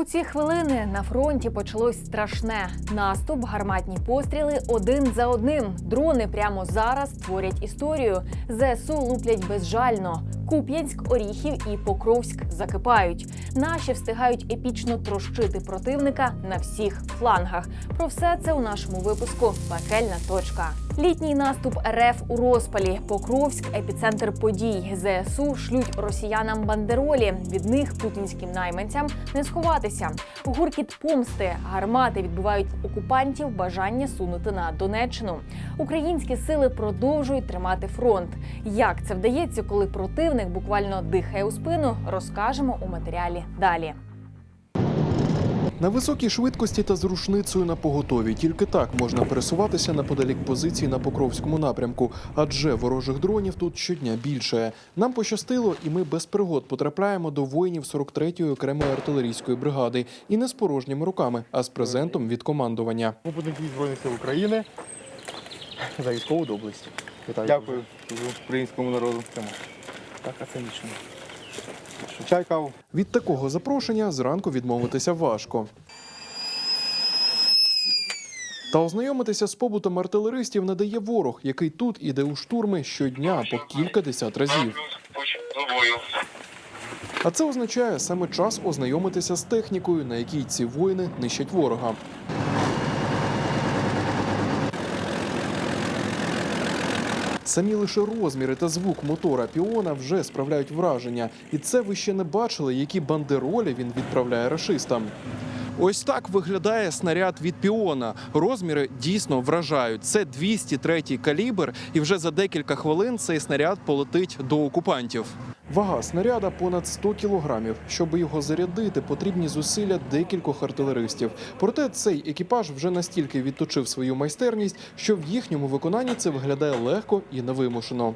У ці хвилини на фронті почалось страшне наступ, гарматні постріли один за одним. Дрони прямо зараз творять історію. ЗСУ луплять безжально. Куп'янськ, Оріхів і Покровськ закипають. Наші встигають епічно трощити противника на всіх флангах. Про все це у нашому випуску Пекельна точка. Літній наступ РФ у розпалі. Покровськ епіцентр подій. ЗСУ шлють росіянам бандеролі. Від них путінським найманцям не сховатися. Гуркіт помсти, гармати відбивають окупантів бажання сунути на Донеччину. Українські сили продовжують тримати фронт. Як це вдається, коли противник буквально дихає у спину, розкажемо у матеріалі далі. На високій швидкості та з рушницею на поготові. Тільки так можна пересуватися неподалік позицій на Покровському напрямку, адже ворожих дронів тут щодня більше. Нам пощастило, і ми без пригод потрапляємо до воїнів 43-ї окремої артилерійської бригади. І не з порожніми руками, а з презентом від командування. Побудинки Збройних сил України за військову доблесть. Вітаю. Дякую українському народу. Так, а це нічого. Чай, каву. Від такого запрошення зранку відмовитися важко. Та ознайомитися з побутом артилеристів не дає ворог, який тут іде у штурми щодня по кілька десят разів. А це означає саме час ознайомитися з технікою, на якій ці воїни нищать ворога. Самі лише розміри та звук мотора піона вже справляють враження, і це ви ще не бачили, які бандеролі він відправляє рашистам. Ось так виглядає снаряд від піона. Розміри дійсно вражають. Це 203 калібр, і вже за декілька хвилин цей снаряд полетить до окупантів. Вага снаряда понад 100 кілограмів. Щоб його зарядити, потрібні зусилля декількох артилеристів. Проте цей екіпаж вже настільки відточив свою майстерність, що в їхньому виконанні це виглядає легко і невимушено.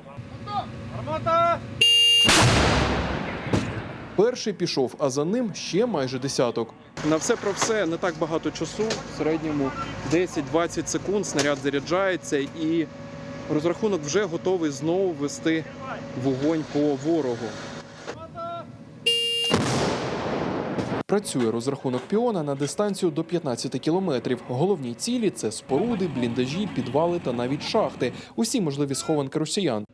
Перший пішов, а за ним ще майже десяток. На все про все не так багато часу. В середньому 10-20 секунд снаряд заряджається і розрахунок вже готовий знову вести вогонь по ворогу. Працює розрахунок піона на дистанцію до 15 кілометрів. Головні цілі це споруди, бліндажі, підвали та навіть шахти. Усі можливі схованки росіян.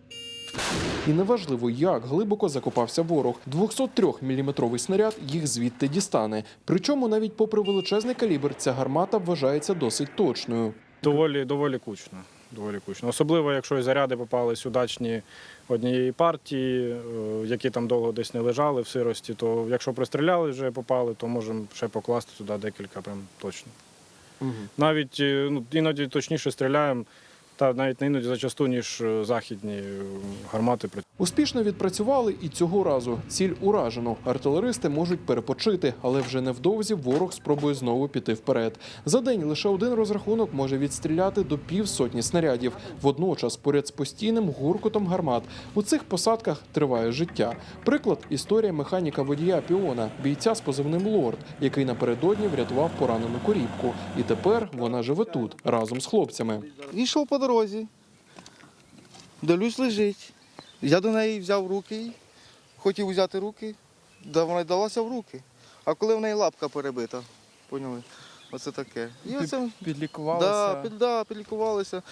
І неважливо, як глибоко закопався ворог. 203-мм снаряд їх звідти дістане. Причому навіть попри величезний калібр, ця гармата вважається досить точною. Доволі, доволі кучно. Доволі кучно. Особливо, якщо і заряди попались удачні однієї партії, е, які там довго десь не лежали в сирості, то якщо пристріляли вже попали, то можемо ще покласти туди декілька прям точно. Навіть е, ну, іноді точніше стріляємо, та навіть не іноді зачасту, ніж е, західні е, гармати. Успішно відпрацювали і цього разу. Ціль уражено. Артилеристи можуть перепочити, але вже невдовзі ворог спробує знову піти вперед. За день лише один розрахунок може відстріляти до півсотні снарядів. Водночас, поряд з постійним гуркотом гармат, у цих посадках триває життя. Приклад історія механіка водія піона, бійця з позивним лорд, який напередодні врятував поранену корівку. І тепер вона живе тут разом з хлопцями. Йшов по дорозі. Дивлюсь, лежить. Я до неї взяв руки, хотів взяти руки, да вона й далася в руки. А коли в неї лапка перебита, поняли? Оце таке. І оце, Підлікувалися, да, під, да, підлікувалися.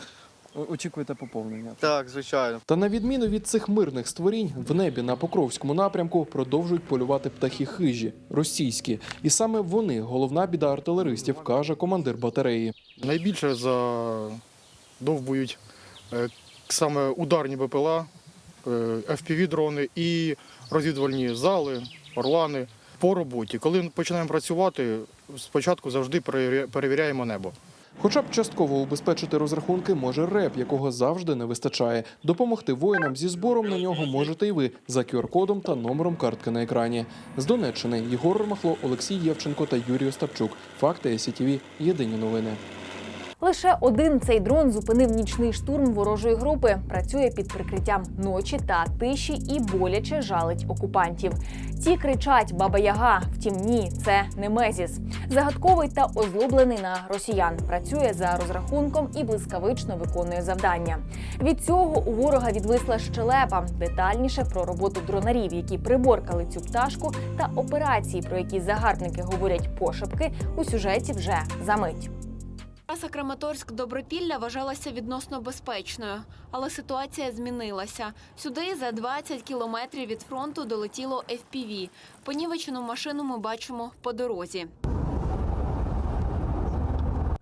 Очікуєте поповнення. Так, звичайно. Та на відміну від цих мирних створінь, в небі на Покровському напрямку продовжують полювати птахи хижі, російські. І саме вони головна біда артилеристів, каже командир батареї. Найбільше задовбують е, саме ударні БПЛА, е, FPV-дрони і розвідувальні зали, орлани. По роботі, коли починаємо працювати, спочатку завжди перевіря- перевіряємо небо. Хоча б частково убезпечити розрахунки може РЕП, якого завжди не вистачає. Допомогти воїнам зі збором на нього можете і ви за QR-кодом та номером картки на екрані. З Донеччини Єгор Ромахло, Олексій Євченко та Юрій Остапчук. Факти СІТВ. Єдині новини. Лише один цей дрон зупинив нічний штурм ворожої групи. Працює під прикриттям ночі та тиші і боляче жалить окупантів. Ті кричать Баба Яга. Втім, ні, це не Мезіс. Загадковий та озлоблений на росіян. Працює за розрахунком і блискавично виконує завдання. Від цього у ворога відвисла щелепа. Детальніше про роботу дронарів, які приборкали цю пташку, та операції, про які загарбники говорять пошепки, у сюжеті вже за мить. Траса Краматорськ Добропілля вважалася відносно безпечною, але ситуація змінилася. Сюди за 20 кілометрів від фронту долетіло FPV. Понівечену машину ми бачимо по дорозі.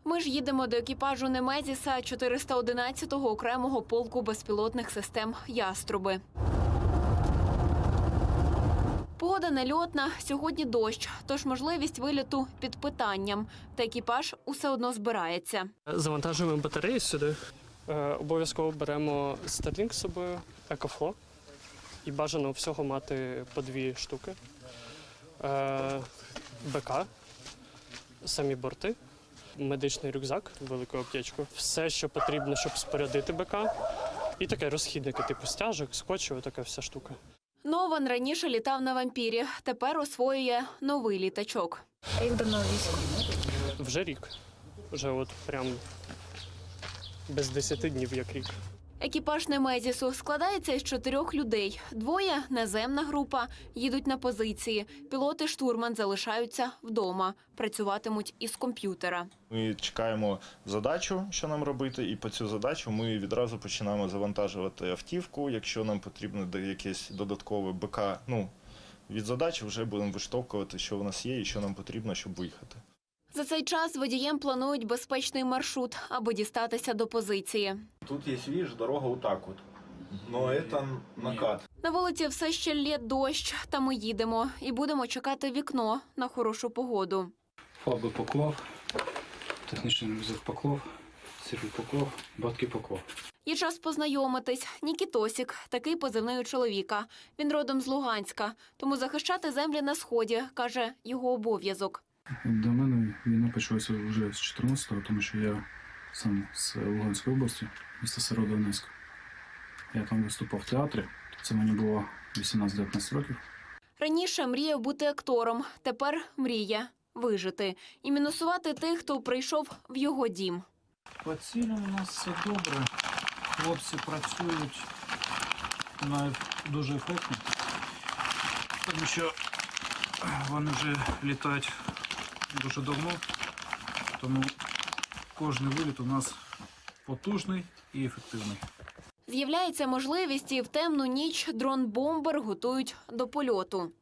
Ми ж їдемо до екіпажу Немезіса 411-го окремого полку безпілотних систем Яструби. Погода нельотна, сьогодні дощ, тож можливість виліту під питанням. Та екіпаж усе одно збирається. Завантажуємо батареї сюди. Е, обов'язково беремо Starlink з собою, EcoFlow. І бажано всього мати по дві штуки. Е, БК, самі борти, медичний рюкзак, велику аптечку. Все, що потрібно, щоб спорядити БК. І таке розхідники, типу стяжок, скотчу, така вся штука. Нован раніше літав на вампірі, тепер освоює новий літачок. Вже рік. Вже от прям без 10 днів як рік. Екіпаж Немезісу складається із чотирьох людей. Двоє наземна група їдуть на позиції. Пілоти штурман залишаються вдома, працюватимуть із комп'ютера. Ми чекаємо задачу, що нам робити, і по цю задачу ми відразу починаємо завантажувати автівку. Якщо нам потрібно якесь додаткове БК, ну від задачі вже будемо виштовхувати, що в нас є і що нам потрібно, щоб виїхати. За цей час водієм планують безпечний маршрут, аби дістатися до позиції. Тут є свіж, дорога отак от. Ну, це накат. На вулиці все ще лє дощ, та ми їдемо і будемо чекати вікно на хорошу погоду. Фаби поклав, технічний рюкзак поклав, сірий поклав, батки поклав. Є час познайомитись. Нікітосік, такий позивний у чоловіка. Він родом з Луганська, тому захищати землі на сході, каже його обов'язок. До мене війна почалася вже з 14-го, тому що я сам з Луганської області, міста Северодонецьк. Я там виступав в театрі, це мені було 18-19 років. Раніше мріяв бути актором, тепер мріє вижити і мінусувати тих, хто прийшов в його дім. По цілям у нас все добре. Хлопці працюють навіть дуже ефектно, тому що вони вже літають дуже давно, тому кожен виліт у нас потужний і ефективний. З'являється можливість і в темну ніч дрон-бомбер готують до польоту.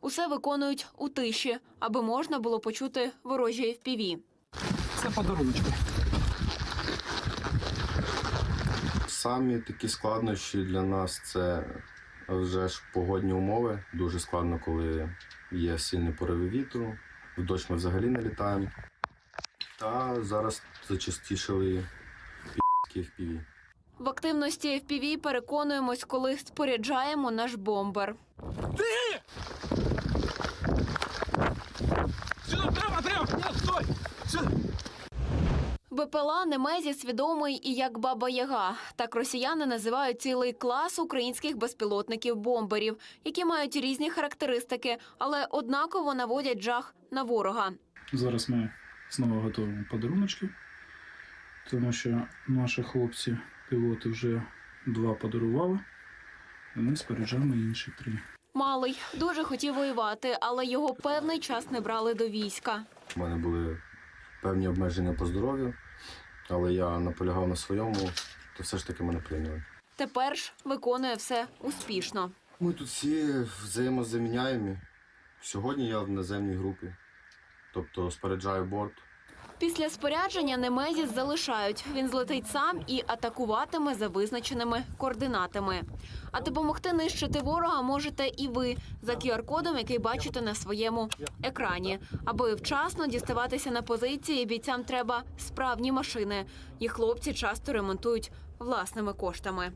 Усе виконують у тиші, аби можна було почути ворожі FPV. Це подаруночки. Самі такі складнощі для нас це вже ж погодні умови. Дуже складно, коли є сильні пориви вітру. В дощ ми взагалі не літаємо. Та зараз зачастішили пі***ські FPV. В активності FPV переконуємось, коли споряджаємо наш бомбер. БПЛА Немезіс відомий і як Баба Яга. Так росіяни називають цілий клас українських безпілотників-бомберів, які мають різні характеристики, але однаково наводять жах на ворога. Зараз ми знову готуємо подаруночки, тому що наші хлопці, пілоти вже два подарували, і ми споряджаємо інші три. Малий дуже хотів воювати, але його певний час не брали до війська. У мене були певні обмеження по здоров'ю, але я наполягав на своєму, то все ж таки мене прийняли. Тепер ж виконує все успішно. Ми тут всі взаємозаміняємі. Сьогодні я в наземній групі, тобто споряджаю борт. Після спорядження Немезіс залишають. Він злетить сам і атакуватиме за визначеними координатами. А допомогти нищити ворога можете і ви за QR-кодом, який бачите на своєму екрані. Аби вчасно діставатися на позиції, бійцям треба справні машини. Їх хлопці часто ремонтують власними коштами.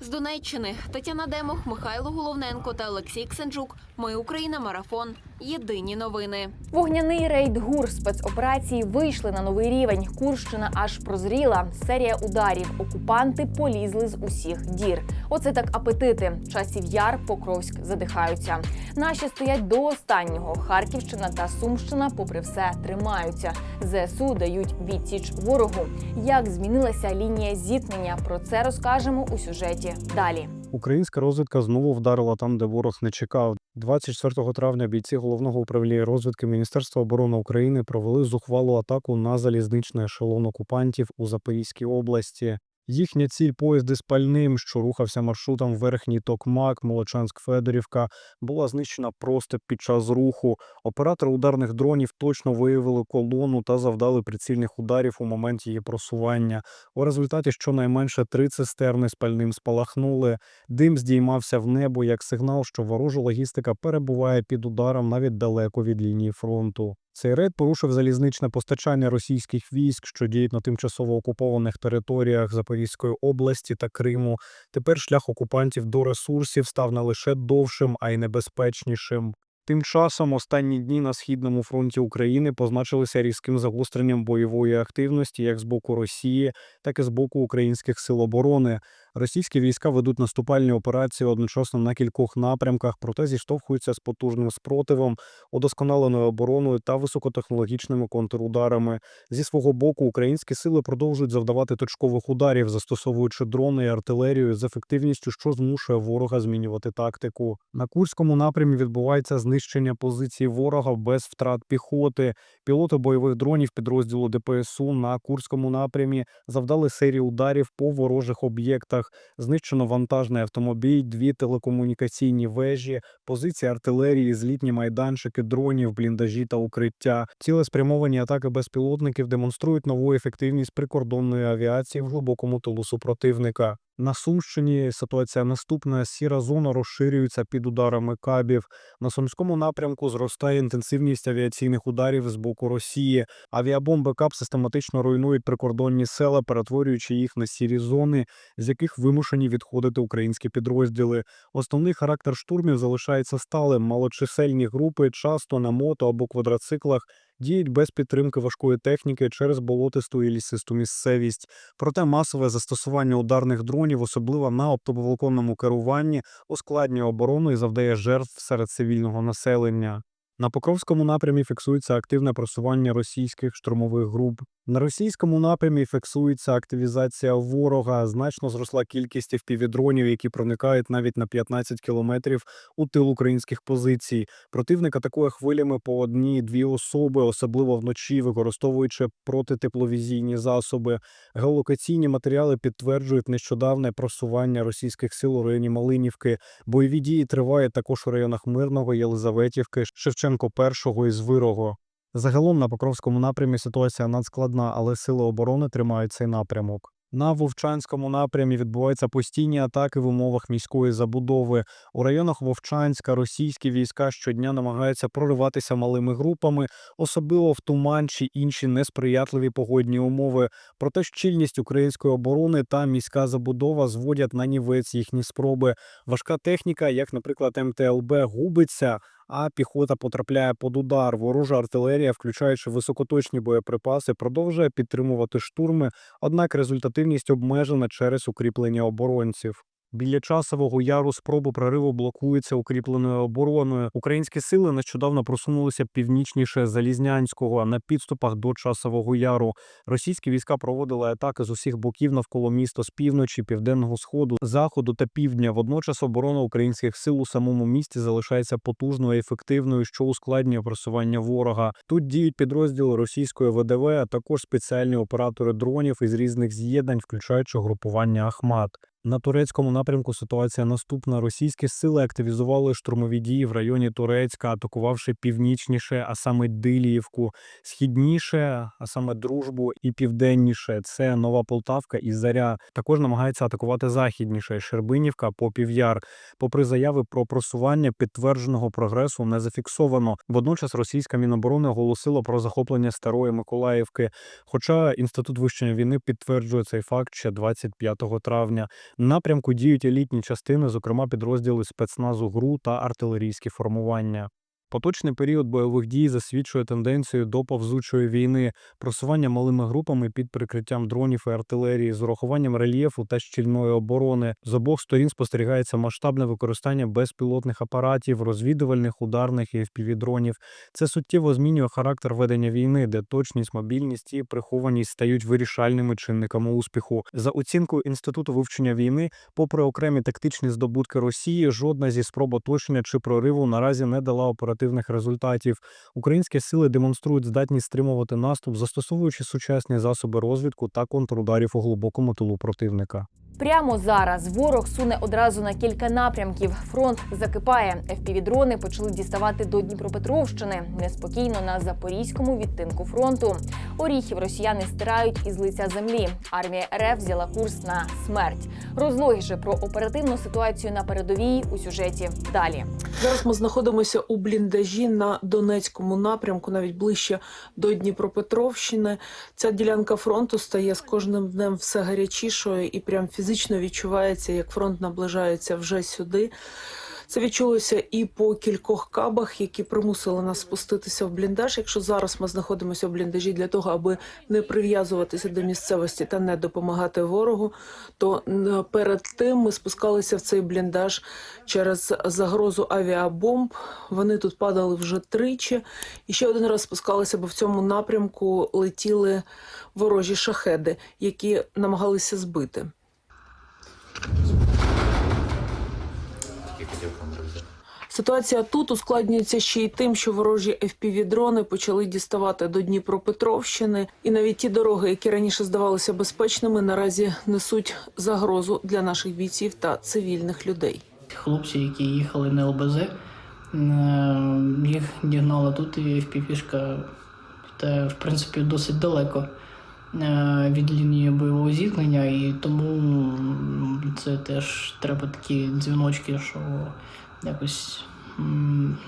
З Донеччини Тетяна Демох, Михайло Головненко та Олексій Ксенджук. Ми Україна. Марафон. Єдині новини. Вогняний рейд ГУР спецоперації вийшли на новий рівень. Курщина аж прозріла. Серія ударів. Окупанти полізли з усіх дір. Оце так апетити. Часів яр, Покровськ задихаються. Наші стоять до останнього. Харківщина та Сумщина, попри все, тримаються. ЗСУ дають відсіч ворогу. Як змінилася лінія зіткнення? Про це розкажемо у сюжеті далі. Українська розвідка знову вдарила там, де ворог не чекав. 24 травня бійці головного управління розвідки Міністерства оборони України провели зухвалу атаку на залізничний ешелон окупантів у Запорізькій області. Їхня ціль поїзди з пальним, що рухався маршрутом Верхній Токмак, Молочанськ-Федорівка, була знищена просто під час руху. Оператори ударних дронів точно виявили колону та завдали прицільних ударів у момент її просування. У результаті щонайменше три цистерни з пальним спалахнули. Дим здіймався в небо як сигнал, що ворожа логістика перебуває під ударом навіть далеко від лінії фронту. Цей рейд порушив залізничне постачання російських військ, що діють на тимчасово окупованих територіях Запорізької області та Криму. Тепер шлях окупантів до ресурсів став не лише довшим, а й небезпечнішим. Тим часом останні дні на східному фронті України позначилися різким загостренням бойової активності як з боку Росії, так і з боку українських сил оборони. Російські війська ведуть наступальні операції одночасно на кількох напрямках, проте зіштовхуються з потужним спротивом, удосконаленою обороною та високотехнологічними контрударами. Зі свого боку, українські сили продовжують завдавати точкових ударів, застосовуючи дрони і артилерію з ефективністю, що змушує ворога змінювати тактику. На Курському напрямі відбувається знищення позицій ворога без втрат піхоти. Пілоти бойових дронів підрозділу ДПСУ на Курському напрямі завдали серію ударів по ворожих об'єктах. Знищено вантажний автомобіль, дві телекомунікаційні вежі, позиції артилерії, злітні майданчики, дронів, бліндажі та укриття. Цілеспрямовані атаки безпілотників демонструють нову ефективність прикордонної авіації в глибокому тилу супротивника. На Сумщині ситуація наступна. Сіра зона розширюється під ударами кабів. На сумському напрямку зростає інтенсивність авіаційних ударів з боку Росії. Авіабомби КАП систематично руйнують прикордонні села, перетворюючи їх на сірі зони, з яких вимушені відходити українські підрозділи. Основний характер штурмів залишається сталим. Малочисельні групи часто на мото або квадроциклах діють без підтримки важкої техніки через болотисту і лісисту місцевість. Проте масове застосування ударних дронів, особливо на оптоволоконному керуванні, ускладнює оборону і завдає жертв серед цивільного населення. На Покровському напрямі фіксується активне просування російських штурмових груп. На російському напрямі фіксується активізація ворога. Значно зросла кількість впівдронів, які проникають навіть на 15 кілометрів у тил українських позицій. Противник атакує хвилями по одній-дві особи, особливо вночі, використовуючи протитепловізійні засоби. Геолокаційні матеріали підтверджують нещодавне просування російських сил у районі Малинівки. Бойові дії тривають також у районах Мирного, Єлизаветівки, Шевченко першого і Звирого. Загалом на Покровському напрямі ситуація надскладна, але сили оборони тримають цей напрямок. На Вовчанському напрямі відбуваються постійні атаки в умовах міської забудови. У районах Вовчанська російські війська щодня намагаються прориватися малими групами, особливо в туман чи інші несприятливі погодні умови. Проте щільність української оборони та міська забудова зводять на нівець їхні спроби. Важка техніка, як, наприклад, МТЛБ, губиться. А піхота потрапляє під удар. Ворожа артилерія, включаючи високоточні боєприпаси, продовжує підтримувати штурми, однак результативність обмежена через укріплення оборонців. Біля часового яру спробу прориву блокуються укріпленою обороною. Українські сили нещодавно просунулися північніше Залізнянського на підступах до часового яру. Російські війська проводили атаки з усіх боків навколо міста з півночі, південного сходу, заходу та півдня. Водночас оборона українських сил у самому місті залишається потужною і ефективною, що ускладнює просування ворога. Тут діють підрозділи російської ВДВ, а також спеціальні оператори дронів із різних з'єднань, включаючи групування Ахмат. На турецькому напрямку ситуація наступна. Російські сили активізували штурмові дії в районі Турецька, атакувавши північніше, а саме Диліївку, східніше, а саме Дружбу і південніше. Це Нова Полтавка і Заря. Також намагається атакувати західніше Щербинівка, Попів'яр. Попри заяви про просування, підтвердженого прогресу не зафіксовано. Водночас російська міноборони оголосила про захоплення старої Миколаївки. Хоча інститут вивчення війни підтверджує цей факт ще 25 травня. На напрямку діють елітні частини, зокрема підрозділи спецназу ГРУ та артилерійські формування. Поточний період бойових дій засвідчує тенденцію до повзучої війни, просування малими групами під прикриттям дронів і артилерії, з урахуванням рельєфу та щільної оборони. З обох сторін спостерігається масштабне використання безпілотних апаратів, розвідувальних, ударних і FPV-дронів. Це суттєво змінює характер ведення війни, де точність, мобільність і прихованість стають вирішальними чинниками успіху. За оцінкою інституту вивчення війни, попри окремі тактичні здобутки Росії, жодна зі спроб оточення чи прориву наразі не дала оперативних результатів. Українські сили демонструють здатність стримувати наступ, застосовуючи сучасні засоби розвідку та контрударів у глибокому тилу противника. Прямо зараз ворог суне одразу на кілька напрямків. Фронт закипає. FPV-дрони почали діставати до Дніпропетровщини. Неспокійно на запорізькому відтинку фронту. Оріхів росіяни стирають із лиця землі. Армія РФ взяла курс на смерть. Розлоги же про оперативну ситуацію на передовій у сюжеті далі. Зараз ми знаходимося у бліндажі на Донецькому напрямку, навіть ближче до Дніпропетровщини. Ця ділянка фронту стає з кожним днем все гарячішою і прям фізично відчувається, як фронт наближається вже сюди. Це відчулося і по кількох кабах, які примусили нас спуститися в бліндаж. Якщо зараз ми знаходимося в бліндажі для того, аби не прив'язуватися до місцевості та не допомагати ворогу, то перед тим ми спускалися в цей бліндаж через загрозу авіабомб. Вони тут падали вже тричі. І ще один раз спускалися, бо в цьому напрямку летіли ворожі шахеди, які намагалися збити. Ситуація тут ускладнюється ще й тим, що ворожі FPV-дрони почали діставати до Дніпропетровщини, і навіть ті дороги, які раніше здавалися безпечними, наразі несуть загрозу для наших бійців та цивільних людей. Хлопці, які їхали на ЛБЗ, е, їх дігнала тут і FPV-шка, та в принципі досить далеко від лінії бойового зіткнення, і тому це теж треба такі дзвіночки, що якось.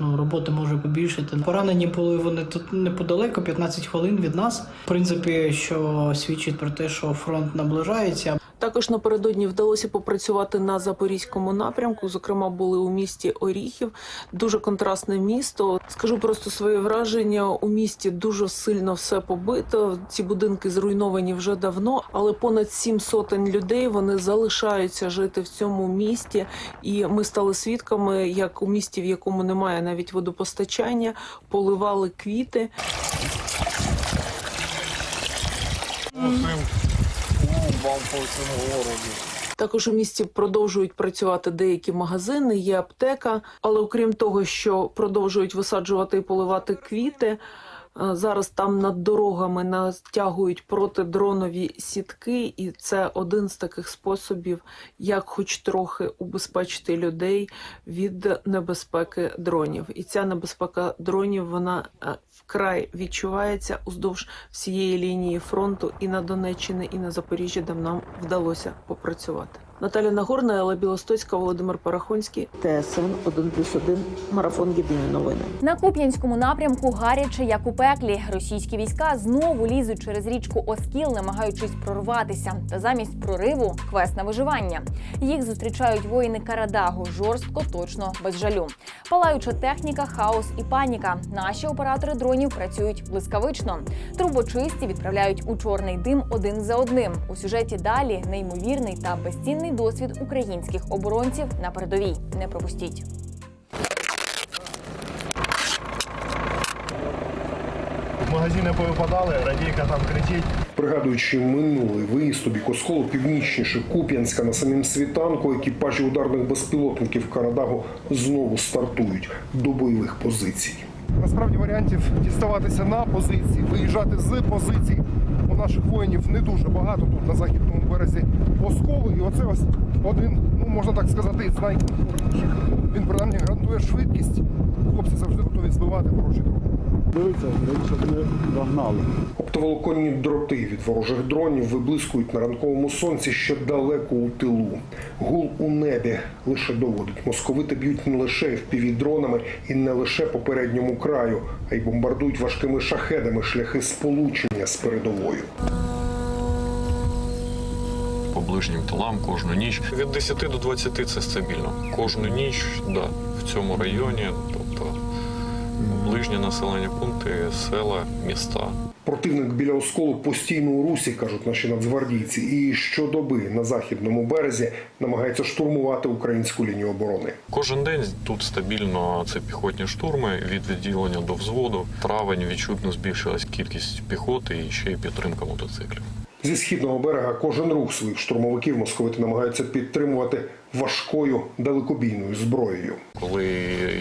Ну, роботи може побільшити. Поранені були вони тут неподалеко, 15 хвилин від нас. В принципі, що свідчить про те, що фронт наближається. Також напередодні вдалося попрацювати на запорізькому напрямку. Зокрема, були у місті Оріхів. Дуже контрастне місто. Скажу просто своє враження. У місті дуже сильно все побито. Ці будинки зруйновані вже давно, але понад сім сотень людей вони залишаються жити в цьому місті. І ми стали свідками, як у місті, в якому немає навіть водопостачання, поливали квіти. Також у місті продовжують працювати деякі магазини, є аптека. Але окрім того, що продовжують висаджувати і поливати квіти. е, Зараз там над дорогами натягують протидронові сітки, і це один з таких способів, як хоч трохи убезпечити людей від небезпеки дронів. І ця небезпека дронів вона вкрай відчувається уздовж всієї лінії фронту і на Донеччині, і на Запоріжжі, де нам вдалося попрацювати. Наталя Нагорна, Елла Білостоцька, Володимир Парахонський. ТСН 1+,1, Марафон Єдині новини. На Куп'янському напрямку гаряче, як у пеклі. Російські війська знову лізуть через річку Оскіл, намагаючись прорватися. Та замість прориву квест на виживання. Їх зустрічають воїни Карадагу жорстко, точно, без жалю. Палаюча техніка, хаос і паніка. Наші оператори дронів працюють блискавично. Трубочисті відправляють у чорний дим один за одним. У сюжеті далі неймовірний та безцінний досвід українських оборонців на передовій. Не пропустіть. Магазини повипадали, радійка там кричить. Пригадуючи минулий виїзд у бік Осколу північніше Куп'янська на самім світанку, екіпажі ударних безпілотників Карадагу знову стартують до бойових позицій. Насправді варіантів діставатися на позиції, виїжджати з позицій. Наших воїнів не дуже багато тут на західному березі Осколу. І оце ось один, ну можна так сказати, з найкомфортніших. Він принаймні гарантує швидкість. Хлопці завжди готові збивати ворожі дрони. Дивіться, щоб не догнали. Оптоволоконні дроти від ворожих дронів виблискують на ранковому сонці ще далеко у тилу. Гул у небі лише доводить. Московити б'ють не лише FPV-дронами і не лише по передньому краю, а й бомбардують важкими шахедами шляхи сполучення з передовою. по ближнім тилам кожну ніч. Від 10 до 20 це стабільно. Кожну ніч, да, в цьому районі. Гучні населені пункти, села, міста. Противник біля осколу постійно у русі, кажуть наші нацгвардійці, і щодоби на західному березі намагається штурмувати українську лінію оборони. Кожен день тут стабільно це піхотні штурми від відділення до взводу. Травень відчутно збільшилась кількість піхоти і ще й підтримка мотоциклів. Зі східного берега кожен рух своїх штурмовиків московити намагаються підтримувати важкою далекобійною зброєю. Коли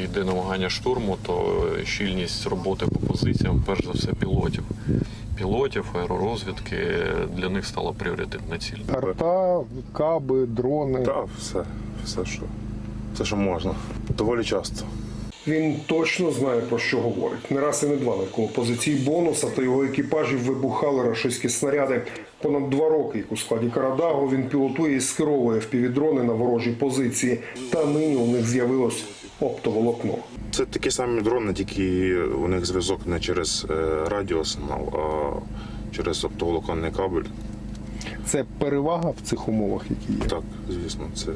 йде намагання штурму, то щільність роботи по позиціям, перш за все, пілотів. Пілотів, аеророзвідки для них стала пріоритетна ціль. Арта, каби, дрони. Так, все, все, що, все, що можна. Доволі часто. Він точно знає про що говорить. Не раз і не два навколо позицій бонуса та його екіпажів вибухали рашистські снаряди. Понад два роки, як у складі Карадагу, він пілотує і скеровує впівдрони на ворожі позиції. Та нині у них з'явилось оптоволокно. Це такі самі дрони, тільки у них зв'язок не через е, радіосигнал, а через оптоволоконний кабель. Це перевага в цих умовах, які є. Так, звісно, це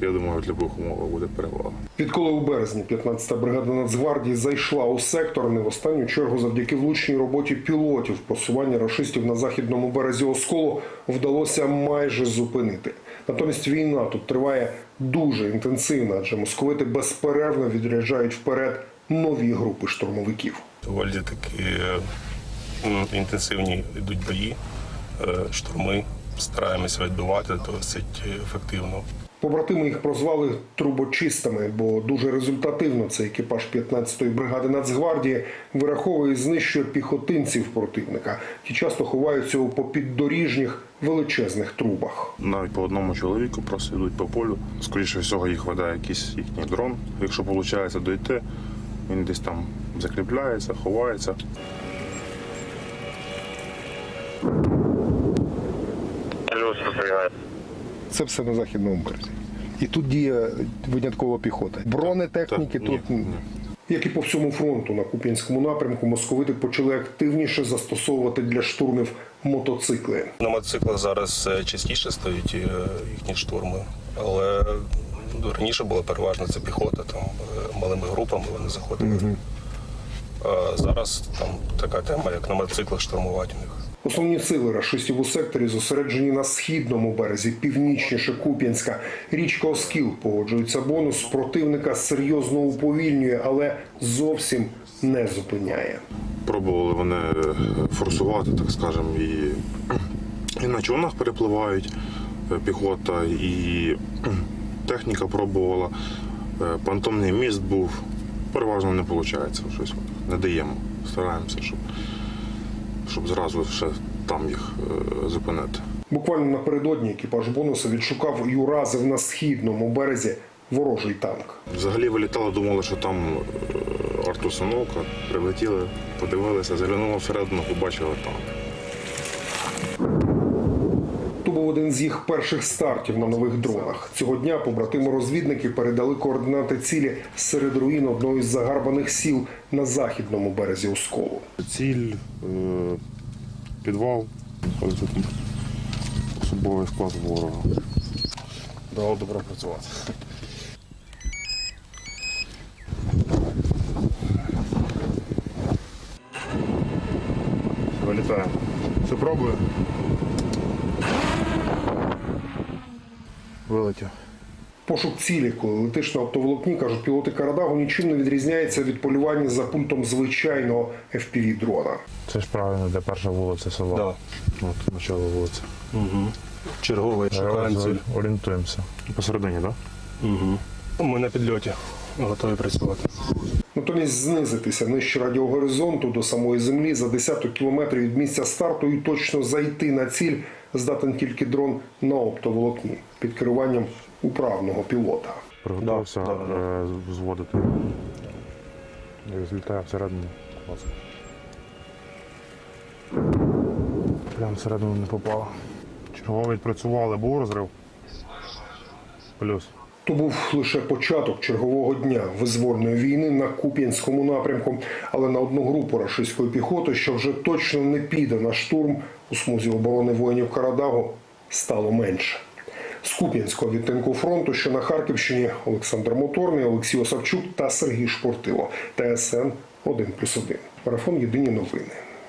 я думаю, в будь-яких умовах буде перевага. Відколи у березні 15-та бригада Нацгвардії зайшла у сектор, не в останню чергу завдяки влучній роботі пілотів просування рашистів на західному березі Осколу вдалося майже зупинити. Натомість війна тут триває дуже інтенсивно, адже московити безперервно відряджають вперед нові групи штурмовиків. Доволі такі інтенсивні йдуть бої, е, штурми. Стараємося відбивати досить ефективно. Побратими їх прозвали трубочистами, бо дуже результативно цей екіпаж 15-ї бригади Нацгвардії вираховує і знищує піхотинців противника. Ті часто ховаються у попіддоріжніх величезних трубах. Навіть по одному чоловіку просто йдуть по полю. Скоріше всього, їх веде якийсь їхній дрон. Якщо виходить дойти, він десь там закріпляється, ховається. Це все на західному березі. І тут діє виняткова піхота. Бронетехніки Так, тут ні, ні. Як і по всьому фронту на Куп'янському напрямку, московити почали активніше застосовувати для штурмів мотоцикли. На мотоциклах зараз е, частіше стають е, їхні штурми, але раніше було переважно це піхота, там е, малими групами вони заходили. А зараз там така тема, як на мотоциклах штурмувати у них. Основні сили рашистів у секторі зосереджені на східному березі, північніше Куп'янська. Річка Оскіл погоджується бонус. Противника серйозно уповільнює, але зовсім не зупиняє. Пробували вони е, форсувати, так скажемо, і, і на човнах перепливають е, піхота, і техніка пробувала. Е, Понтонний міст був. Переважно не виходить. Щось не даємо. Стараємося, щоб, щоб зразу ще там їх е, зупинити. Буквально напередодні екіпаж бонуса відшукав і уразив на східному березі ворожий танк. Взагалі вилітали, думали, що там артусановка. Прилетіли, подивилися, заглянули всередину, побачили танк. Один з їх перших стартів на нових дронах. Цього дня побратими розвідники передали координати цілі серед руїн одного із загарбаних сіл на західному березі Осколу. Ціль, е, підвал, особовий склад ворога. Дало добре працювати. Вилітаємо. Все пробує. Вилетів. Пошук цілі, коли летиш на оптоволокні, кажуть пілоти Карадагу, нічим не відрізняється від полювання за пультом звичайного fpv дрона. Це ж правильно, де перша вулиця села. Да. От начало вулиці. Угу. Черговий шукаємо ціль. Орієнтуємося. Посередині, так? Да? Угу. Ми на підльоті готові працювати. Натомість знизитися нижче радіогоризонту до самої землі за десяток кілометрів від місця старту і точно зайти на ціль здатен тільки дрон на оптоволокні під керуванням управного пілота. Приготувався Да, да, да. е, зводити. Злітає всередину. Прямо всередину не попало. Чергово відпрацювали, був розрив. Плюс. То був лише початок чергового дня визвольної війни на Куп'янському напрямку, але на одну групу рашистської піхоти, що вже точно не піде на штурм у смузі оборони воїнів Карадагу, стало менше. З Куп'янського відтинку фронту, що на Харківщині, Олександр Моторний, Олексій Осавчук та Сергій Шпортило. ТСН 1+,1. Марафон Єдині новини.